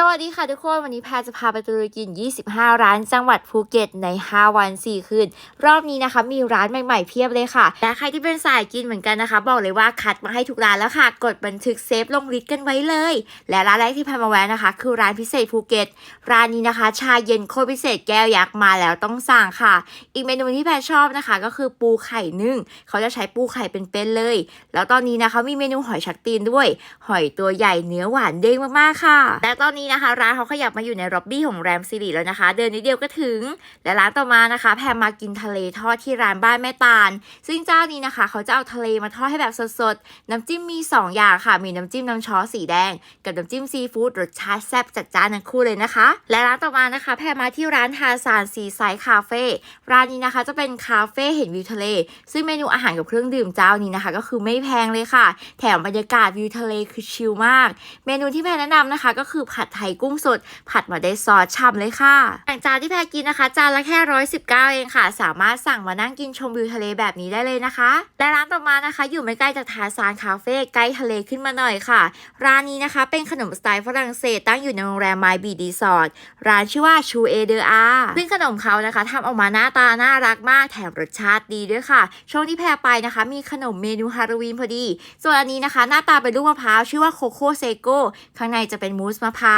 สวัสดีค่ะทุกคน วันนี้แพรจะพาไปตะลุยกิน 25 ร้านจังหวัดภูเก็ตใน 5 วัน 4 คืน รอบนี้นะคะ มีร้านใหม่ๆเพียบเลยค่ะ และใครที่เป็นสายกินเหมือนกันนะคะ บอกเลยว่าคัดมาให้ทุกร้านแล้วค่ะ กดบันทึกเซฟลงลิสต์กันไว้เลย และร้านแรกที่แพรมาแวะนะคะ คือร้านพิเศษภูเก็ต ร้านนี้นะคะ ชาเย็นโคตรพิเศษแก้วยักษ์มาแล้วต้องสั่งค่ะ อีกเมนูที่แพรชอบนะคะ ก็คือปูไข่นึ่ง เขาจะใช้ปูไข่เป็นๆเลย แล้วตอนนี้นะคะมีเมนูหอยชักตีนด้วย หอยตัวใหญ่เนื้อหวานเด้งมากๆค่ะ และตอนนี้นะคะ ร้านเขาขยับมาอยู่ในร็อบบี้ของแรมซิริแล้วนะคะ เดินนิดเดียวก็ถึง และร้านต่อมานะคะ แพรมากินทะเลทอดที่ร้านบ้านแม่ตาล ซึ่งเจ้านี้นะคะ เขาจะเอาทะเลมาทอดให้แบบสดๆ น้ำจิ้มมี 2 อย่างค่ะ มีน้ำจิ้มน้ำช้อสีแดง กับน้ำจิ้มซีฟู้ดรสชาติแซ่บจัดจ้านทั้งคู่เลยนะคะ และร้านต่อมานะคะ แพรมาที่ร้านฮาซานซีไซด์คาเฟ่ ร้านนี้นะคะจะเป็นคาเฟ่เห็นวิวทะเล ซึ่งเมนูอาหารกับเครื่องดื่มเจ้านี้นะคะ ก็คือไม่แพงเลยค่ะ แถมบรรยากาศวิวทะเลคือชิลมาก เมนูที่แพรแนะนำนะคะ ก็คือผัดไทยกุ้งสด ผัดมาได้ซอสฉ่ำเลยค่ะอย่างจานที่แพรกินนะคะ จานละแค่ร้อยสิบเก้าเองค่ะ สามารถสั่งมานั่งกินชมวิวทะเลแบบนี้ได้เลยนะคะ และร้านต่อมานะคะ อยู่ไม่ไกลจากทาซานคาเฟ่ใกล้ทะเลขึ้นมาหน่อยค่ะ ร้านนี้นะคะเป็นขนมสไตล์ฝรั่งเศสตั้งอยู่ในโรงแรมไมบีดีสอร์ทร้านชื่อว่าชูเอเดอาซึ่งขนมเขานะคะทำออกมาหน้าตาน่ารักมากแถมรสชาติดีด้วยค่ะ ช่วงที่แพรไปนะคะ มีขนมเมนูฮาโลวีนพอดี ส่วนอันนี้นะคะ หน้าตาเป็นลูกมะพร้าวชื่อว่าโคโค่เซโก้ข้างในจะเป็นมูสมะพร้าว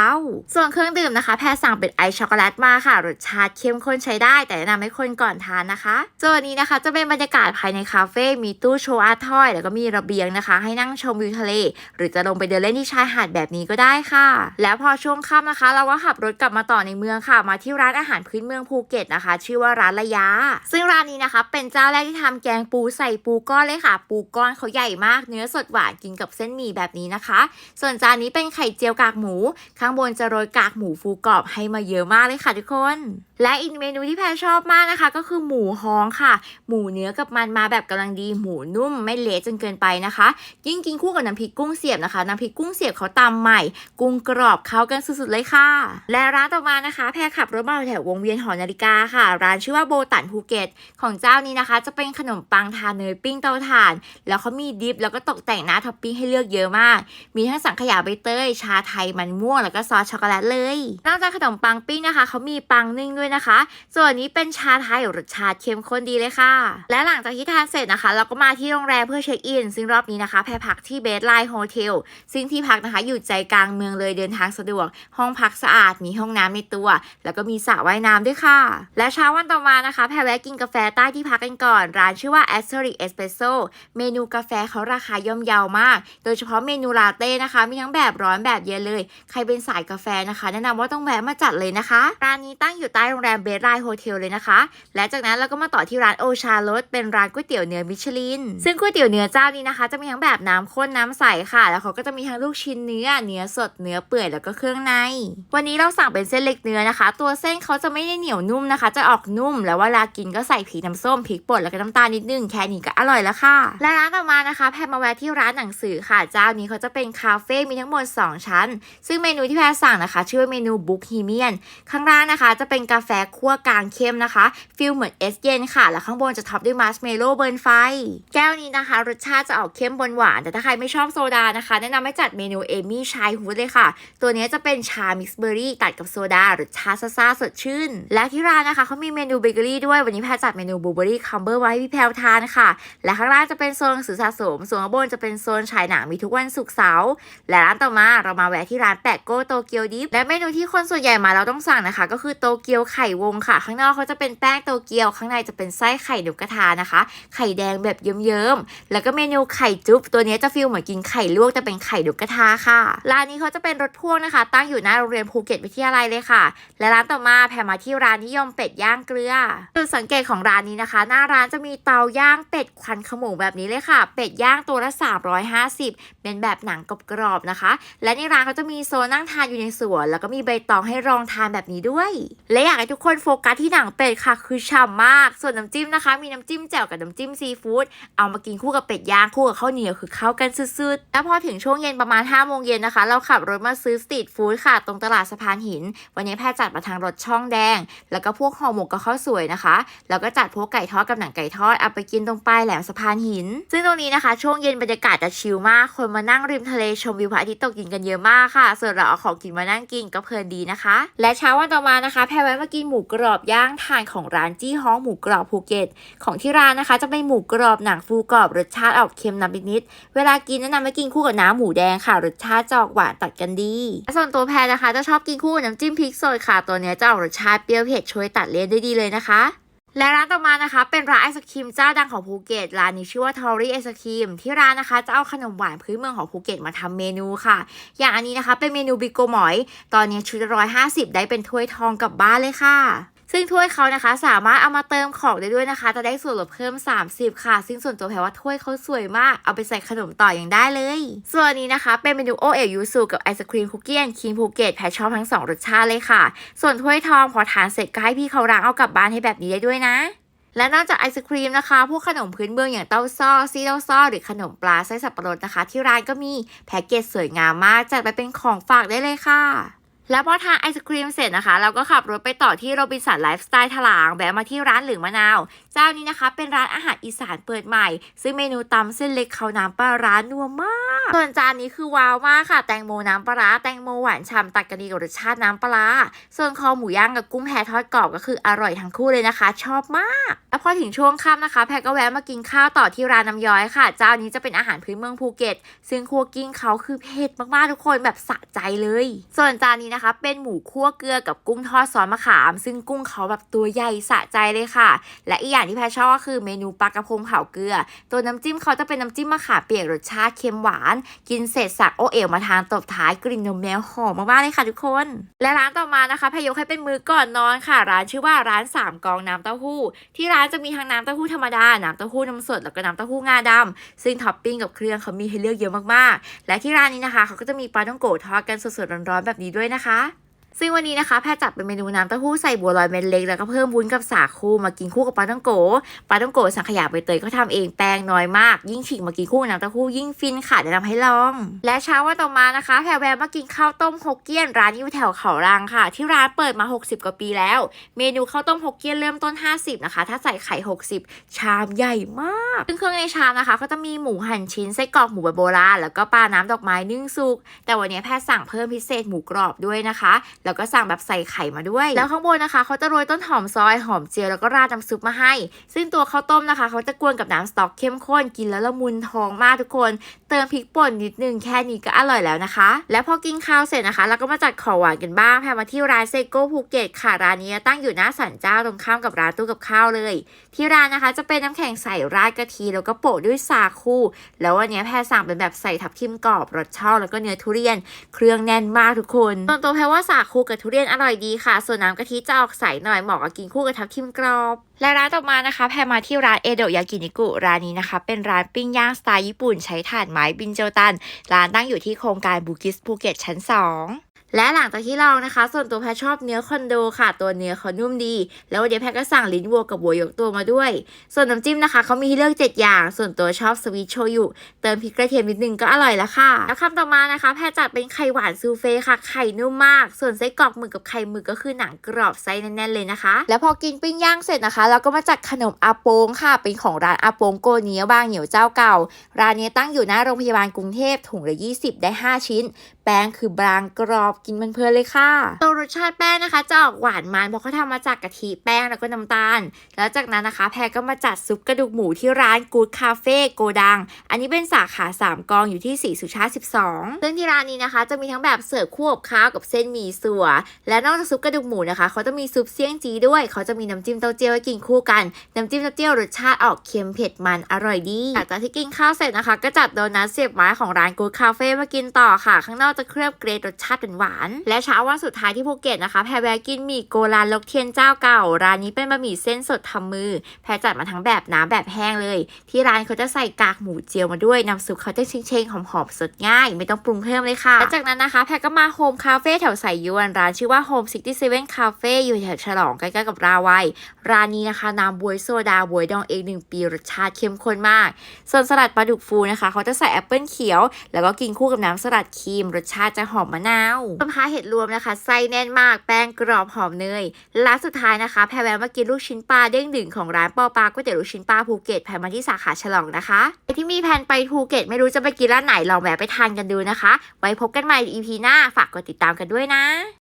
ส่วนเครื่องดื่มนะคะ แพรสั่งเป็นไอช็อกโกแลตมาค่ะรสชาติเข้มข้นใช้ได้ แต่แนะนำให้คนก่อนทานนะคะส่วนนี้นะคะจะเป็นบรรยากาศภายในคาเฟ่มีตู้โชว์อาร์ทอย แล้วก็มีระเบียงนะคะ ให้นั่งชมวิวทะเล หรือจะลงไปเดินเล่นที่ชายหาดแบบนี้ก็ได้ค่ะ แล้วพอช่วงค่ำนะคะ เราก็ขับรถกลับมาต่อในเมืองค่ะ มาที่ร้านอาหารพื้นเมืองภูเก็ตนะคะ ชื่อว่าร้านระยะ ซึ่งร้านนี้นะคะ เป็นเจ้าแรกที่ทำแกงปูใส่ปูก้อนเลยค่ะ ปูก้อนเขาใหญ่มาก เนื้อสดหวานกินกับเส้นหมี่แบบนี้นะคะ ส่วนจานนี้เป็นไข่เจียวกากหมูข้างบนจะโรยกากหมูฟูกรอบให้มาเยอะมากเลยค่ะทุกคน และอีกเมนูที่แพรชอบมากนะคะ ก็คือหมูฮ้องค่ะ หมูเนื้อกับมันมาแบบกำลังดีหมูนุ่มไม่เละจนเกินไปนะคะ ยิ่งกินคู่กับน้ำพริกกุ้งเสียบนะคะน้ำพริกกุ้งเสียบเขาตำใหม่ กุ้งกรอบเข้ากันสุดๆเลยค่ะ และร้านต่อมานะคะ แพรขับรถมาแถววงเวียนหอนาฬิกาค่ะ ร้านชื่อว่าโบตันภูเก็ตของเจ้านี้นะคะ จะเป็นขนมปังทาเนยปิ้งเตาถ่าน แล้วเขามีดิฟแล้วก็ตกแต่งหน้าท็อปปิ้งให้เลือกเยอะมาก มีทั้งสังขยาใบเตยชาไทยมันม่วงแล้วก็ซอสช็อกโกแลตเลยนอกจากขนมปังปิ้งนะคะเขามีปังนึ่งด้วยนะคะ ส่วนนี้เป็นชาไทยรสชาติเข้มข้นดีเลยค่ะ และหลังจากที่ทานเสร็จนะคะ เราก็มาที่โรงแรมเพื่อเช็คอิน ซึ่งรอบนี้นะคะแพรพักที่เบสไลน์โฮเทลซึ่งที่พักนะคะอยู่ใจกลางเมืองเลยเดินทางสะดวก ห้องพักสะอาด มีห้องน้ำในตัว แล้วก็มีสระว่ายน้ำด้วยค่ะ และเช้าวันต่อมานะคะ แพรแวะกินกาแฟใต้ที่พักกันก่อน ร้านชื่อว่า a s t e r i c Espresso เมนูกาแฟเขาราคาย่อมเยาวมาก โดยเฉพาะเมนูลาเต้นะคะ มีทั้งแบบร้อนแบบเย็นเลย ใครเป็นสายกาแฟนะคะ แนะนำว่าต้องแวะมาจัดเลยนะคะ ร้านนี้ตั้งอยู่ใต้โรงงแรมเบสไลน์โฮเทลเลยนะคะ และจากนั้นเราก็มาต่อที่ร้านโอชาลดเป็นร้านก๋วยเตี๋ยวเนื้อมิชลิน ซึ่งก๋วยเตี๋ยวเนื้อเจ้านี้นะคะ จะมีทั้งแบบน้ำข้นน้ำใสค่ะ แล้วเขาก็จะมีทั้งลูกชิ้นเนื้อ เนื้อสด เนื้อเปื่อย แล้วก็เครื่องใน วันนี้เราสั่งเป็นเส้นเล็กเนื้อนะคะ ตัวเส้นเขาจะไม่ได้เหนียวนุ่มนะคะ จะออกนุ่ม แล้วเวลากินก็ใส่พริกน้ำส้มพริกป่นแล้วก็น้ำตาลนิดนึง แค่นี้ก็อร่อยแล้วค่ะ และร้านต่อมานะคะ แพรมาแวะที่ร้านหนังสือค่ะ เจ้านี้เขาจะเป็นคาเฟ่มีทั้งหมด 2 ชั้น ซึ่งเมนูที่แพรสั่งนะคะ ชื่อว่าเมนูบุ๊กฮีเมียนข้างล่างนะคะ จะเป็นกาแฟคั่วกลางเข้มนะคะฟิลเหมือนเอสเย็นค่ะ แล้วข้างบนจะท็อปด้วยมาร์ชเมลโล่เบิร์นไฟ แก้วนี้นะคะ รสชาติจะออกเข้มบนหวาน แต่ถ้าใครไม่ชอบโซดานะคะ แนะนำให้จัดเมนูเอมี่ชายฮูดเลยค่ะ ตัวนี้จะเป็นชามิกซ์เบอร์รี่ตัดกับโซดารสชาติซ่าสดชื่น และที่ร้านนะคะเขามีเมนูเบเกอรี่ด้วยวันนี้แพรจัดเมนูบลูเบอรี่คัมเบอร์ไว้ให้พี่แพรวทานค่ะ และข้างล่างจะเป็นโซนหนังสือสะสม ส่วนข้างบนจะเป็นโซนฉายหนังมีทุกวันศุกร์เสาร์และร้านต่อมาเรามาแวะที่ร้านแปะโกโตเกียวดิฟและเมนูที่คนส่วนใหญ่มาเราต้องสั่งนะคะ ก็คือโตเกียวไข่วงค่ะ ข้างนอกเขาจะเป็นแป้งโตเกียว ข้างในจะเป็นไส้ไข่นกกระทานะคะ ไข่แดงแบบเยิ้มๆ แล้วก็เมนูไข่จุ๊บตัวนี้จะฟีลเหมือนกินไข่ลวกแต่เป็นไข่นกกระทาค่ะ ร้านนี้เขาจะเป็นรถพ่วงนะคะ ตั้งอยู่หน้าโรงเรียนภูเก็ตวิทยาลัยเลยค่ะ และร้านต่อมาแพรมาที่ร้านนิยมเป็ดย่างเกลือจุดสังเกตของร้านนี้นะคะ หน้าร้านจะมีเตาย่างเป็ดควันขโมงแบบนี้เลยค่ะ เป็ดย่างตัวละ 350 เป็นแบบหนังกรอบๆนะคะ และในร้านเขาจะมีโซนนั่งทานอยู่ในสวน แล้วก็มีใบตองให้รองทานแบบนี้ด้วย และอยากให้ทุกคนโฟกัสที่หนังเป็ดค่ะ คือฉ่ำมาก ส่วนน้ำจิ้มนะคะ มีน้ำจิ้มแจ่วกับน้ำจิ้มซีฟู้ดเอามากินคู่กับเป็ดย่างคู่กับข้าวเหนียวคือเข้ากันสุดๆแล้วพอถึงช่วงเย็นประมาณ5้าโมงเย็นนะคะ เราขับรถมาซื้อสตรีทฟู้ดค่ะ ตรงตลาดสะพานหิน วันนี้แพทย์จัดมาทางรถช่องแดง แล้วก็พวกห่อหมกกับข้าวสวยนะคะ แล้วก็จัดพวกไก่ทอดกับหนังไก่ทอดเอาไปกินตรงปลายแหลมสะพานหิน ซึ่งตรงนี้นะคะ ช่วงเย็นบรรยากาศจะชิลมาก คนมานั่งริมทะเลชมวิวพระอาทิตย์ตกดินกันเยอะมากค่ะ ส่วนเราเอาของกินมานั่งกินก็เพลินดีนะคะ และเช้าวันต่อมานะคะ แพรแวะมากินหมูกรอบย่างทานของร้านจี้ฮ้องหมูกรอบภูเก็ต ของที่ร้านนะคะ จะเป็นหมูกรอบหนังฟูกรอบรสชาติออกเค็มนำนิดๆเวลากินแนะนำให้กินคู่กับน้ำหมูแดงค่ะรสชาติจะออกหวานตัดกันดี ส่วนตัวแพรนะคะ จะชอบกินคู่กับน้ำจิ้มพริกสดค่ะตัวเนี้ยจะออกรสชาติเปรี้ยวเผ็ดช่วยตัดเลี่ยนได้ดีเลยนะคะ และร้านต่อมานะคะ เป็นร้านไอศครีมเจ้าดังของภูเก็ตร้านนี้ชื่อว่าทอรี่ไอศครีมที่ร้านนะคะจะเอาขนมหวานพื้นเมืองของภูเก็ตมาทำเมนูค่ะ อย่างอันนี้นะคะเป็นเมนูบิโกหมอย ตอนนี้ชุดร้อยห้าสิบได้เป็นถ้วยทองกลับบ้านเลยค่ะ ซึ่งถ้วยเขานะคะ สามารถเอามาเติมของได้ด้วยนะคะ จะได้ส่วนลดเพิ่ม 30 ค่ะ ซึ่งส่วนตัวแพรว่าถ้วยเขาสวยมาก เอาไปใส่ขนมต่ออย่างได้เลย ส่วนนี้นะคะเป็นเมนูโอเอลยูสุกับไอศครีมคุกกี้แอนครีมภูเก็ตแพรชอบทั้งสองรสชาติเลยค่ะ ส่วนถ้วยทองพอทานเสร็จก็ให้พี่เขาล้างเอากลับบ้านให้แบบนี้ได้ด้วยนะและนอกจากไอศครีมนะคะ พวกขนมพื้นเมืองอย่างเต้าซ้อซีเต้าซ้อหรือขนมปลาไส้สับปะรดนะคะ ที่ร้านก็มีแพ็กเกจสวยงามมาก จัดไปเป็นของฝากได้เลยค่ะ แล้วพอทานไอศครีมเสร็จนะคะ เราก็ขับรถไปต่อที่โรบินสันไลฟ์สไตล์ถลางแวะมาที่ร้านเหลืองมะนาว เจ้านี้นะคะ เป็นร้านอาหารอีสานเปิดใหม่ ซึ่งเมนูตำเส้นเล็กเขาน้ำปลาร้านัวมาก ส่วนจานนี้คือว้าวมากค่ะ แตงโมน้ำปลาร้าแตงโมหวานฉ่ำตัดกันดีกับรสชาติน้ำปลาร้าส่วนคอหมูย่างกับกุ้งแพทอดกรอบก็คืออร่อยทั้งคู่เลยนะคะ ชอบมาก แล้วพอถึงช่วงค่ำนะคะ แพรก็แวะมากินข้าวต่อที่ร้านน้ำย้อยค่ะ เจ้านี้จะเป็นอาหารพื้นเมืองภูเก็ต ซึ่งครัวกิ้งเขาคือเผ็ดมากๆทุกคนแบบสะใจเลย ส่วนจานนี้นะคะ เป็นหมูคั่วเกลือกับกุ้งทอดซอสมะขาม ซึ่งกุ้งเขาแบบตัวใหญ่สะใจเลยค่ะ และอีกอย่างที่แพรชอบก็คือเมนูปลากระพงเผาเกลือ ตัวน้ำจิ้มเขาจะเป็นน้ำจิ้มมะขามเปียกรสชาติเค็มหวาน กินเสร็จสักโอเอลมาทานตบท้ายกลิ่นนมแมวหอมมากๆเลยค่ะทุกคน และร้านต่อมานะคะพยกให้เป็นมือก่อนนอนค่ะ ร้านชื่อว่าร้านสามกองน้ำเต้าหู้ ที่ร้านจะมีทั้งน้ำเต้าหู้ธรรมดา น้ำเต้าหู้น้ำสด แล้วก็น้ำเต้าหู้งาดำซึ่งท็อปปิ้งกับเครื่องเขามีให้เลือกเยอะมากๆ และที่ร้านนี้นะคะเขาก็จะมีปลาต้องโกทอดกันสดๆร้อนๆแบบนี้ด้วยนะคะนะคะ ซึ่งวันนี้นะคะแพทย์จัดเป็นเมนูน้ำเต้าหู้ใส่บัวลอยเม็ดเล็กแล้วก็เพิ่มวุ้นกับสาคูมากินคู่กับปลาต้องโกปลาต้องโกสังขยาใบเตยก็ทำเองแป้งน้อยมาก ยิ่งฉีกมากินคู่กับน้ำเต้าหู้ยิ่งฟินค่ะแนะนำให้ลอง และเช้าวันต่อมานะคะแพรแวะมากินข้าวต้มฮกเกี้ยนร้านอยู่แถวเขารังค่ะ ที่ร้านเปิดมา 60 กว่าปีแล้ว เมนูข้าวต้มฮกเกี้ยนเริ่มต้น 50 นะคะ ถ้าใส่ไข่ 60 ชามใหญ่มากซึ่งเครื่องในชามนะคะ ก็จะมีหมูหั่นชิ้นไส้กรอกหมูแบบโบราณแล้วก็ปลาน้ำดอกไม้นึ่งสุกแต่วันนี้แพทย์สั่งเพิ่มพิเศษหมูกรอบด้วยนะคะแล้วก็สั่งแบบใส่ไข่มาด้วย แล้วข้างบนนะคะเขาจะโรยต้นหอมซอยหอมเจียวแล้วก็ราดน้ำซุปมาให้ ซึ่งตัวข้าวต้มนะคะเขาจะกวนกับน้ำสต๊อกเข้มข้นกินแล้วละมุนท้องมากทุกคน เติมพริกป่นนิดนึงแค่นี้ก็อร่อยแล้วนะคะ แล้วพอกินข้าวเสร็จนะคะเราก็มาจัดของหวานกันบ้างแพรมาที่ร้านเซโก้ภูเก็ตค่ะร้านนี้ตั้งอยู่หน้าสันเจ้าตรงข้ามกับร้านตู้กับข้าวเลย ที่ร้านนะคะจะเป็นน้ำแข็งใส่ราดกะทิแล้วก็โปะด้วยสาคูแล้ววันนี้แพรสั่งเป็นแบบใส่ทับทิมกรอบรสช่อแล้วก็เนื้อทุเรียน เครื่องแน่นมากทุกคนส่วนตัวแพรว่าสาคู่กับทุเรียนอร่อยดีค่ะ ส่วนน้ำกะทิจะออกใสหน่อยเหมาะกับกินคู่กับทับทิมกรอบ และร้านต่อมานะคะ แพรมาที่ร้านเอโดะยากินิกุร้านนี้นะคะ เป็นร้านปิ้งย่างสไตล์ญี่ปุ่นใช้ถ่านไม้บินเจตัน ร้านตั้งอยู่ที่โครงการบูกิสภูเก็ตชั้น 2 และหลังจากที่ลองนะคะ ส่วนตัวแพรชอบเนื้อคอนโดค่ะ ตัวเนื้อเขานุ่มดี แล้ววันนี้แพรก็สั่งลิ้นวัวกับวัวยกตัวมาด้วย ส่วนน้ำจิ้มนะคะเขามีให้เลือก 7 อย่าง ส่วนตัวชอบสวีทโชยุเติมพริกกระเทียมนิดนึงก็อร่อยแล้วค่ะ แล้วคำต่อมานะคะ แพรจัดเป็นไข่หวานซูเฟ่ค่ะ ไข่นุ่มมาก ส่วนไส้กรอกหมึกกับไข่หมึกก็คือหนังกรอบไส้แน่นๆเลยนะคะ แล้วพอกินปิ้งย่างเสร็จนะคะ เราก็มาจัดขนมอาโปงค่ะ เป็นของร้านอาโปงโกเนียบางเหนียวเจ้าเก่า ร้านนี้ตั้งอยู่หน้าโรงพยาบาลกรุงเทพถุงละ20 ได้ 5 ชิ้น แป้งคือบางกรอบกินเพลินๆเลยค่ะ รสชาติแป้งนะคะ จะออกหวานมันเพราะเขาทำมาจากกะทิแป้งแล้วก็น้ำตาล แล้วจากนั้นนะคะ แพรก็มาจัดซุปกระดูกหมูที่ร้านกูดคาเฟ่โกดัง อันนี้เป็นสาขา3กองอยู่ที่สีสุชาติ 12 ซึ่งที่ร้านนี้นะคะ จะมีทั้งแบบเสิร์ฟคู่กับข้าวกับเส้นหมี่สัว และนอกจากซุปกระดูกหมูนะคะ เขาจะมีซุปเซี่ยงจีด้วย เขาจะมีน้ำจิ้มเต้าเจี้ยวให้กินคู่กัน น้ำจิ้มเต้าเจี้ยวรสชาติออกเค็มเผ็ดมันอร่อยดีหลังจากที่กินข้าวเสร็จนะคะ ก็จัดโดนัทเสียบไม้ของร้านกูดคาเฟ่มากินต่อค่ะ ข้างนอกจะเคลือบเกรดรสชาติหวานานและเช้าวันสุดท้ายที่ภูเก็ตนะคะแพรแวะกินหมี่โกลานลกเทียนเจ้าเก่า ร้านนี้เป็นบะหมี่เส้นสดทำมือ แพรจัดมาทั้งแบบน้ำแบบแห้งเลย ที่ร้านเขาจะใส่กากหมูเจียวมาด้วยน้ำซุปเขาจะเชงๆหอมๆสดง่าย ไม่ต้องปรุงเพิ่มเลยค่ะและจากนั้นนะคะ แพรก็มาโฮมคาเฟ่แถวสายยวนร้านชื่อว่า Home 67 Cafe อยู่แถวฉลองใกล้ๆกับราวัยร้านนี้นะคะน้ำบวยโซดาบวยดองเองหนึ่งปีรสชาติเข้มข้นมาก ส่วนสลัดปลาดุกฟูนะคะ เขาจะใส่แอปเปิลเขียว แล้วก็กินคู่กับน้ำสลัดครีมรสชาติจะหอมมะนาวต้มพาเห็ดรวมนะคะไส้แน่นมากแป้งกรอบหอมเนยและสุดท้ายนะคะแพรแวะมากินลูกชิ้นปลาเด้งดึงของร้านปอปลาก๋วยเตี๋ยวลูกชิ้นปลาภูเก็ตแพรมาที่สาขาฉลองนะคะใครที่มีแผนไปภูเก็ตไม่รู้จะไปกินร้านไหนลองแวะไปทานกันดูนะคะ ไว้พบกันใหม่ EP หน้าฝากกดติดตามกันด้วยนะ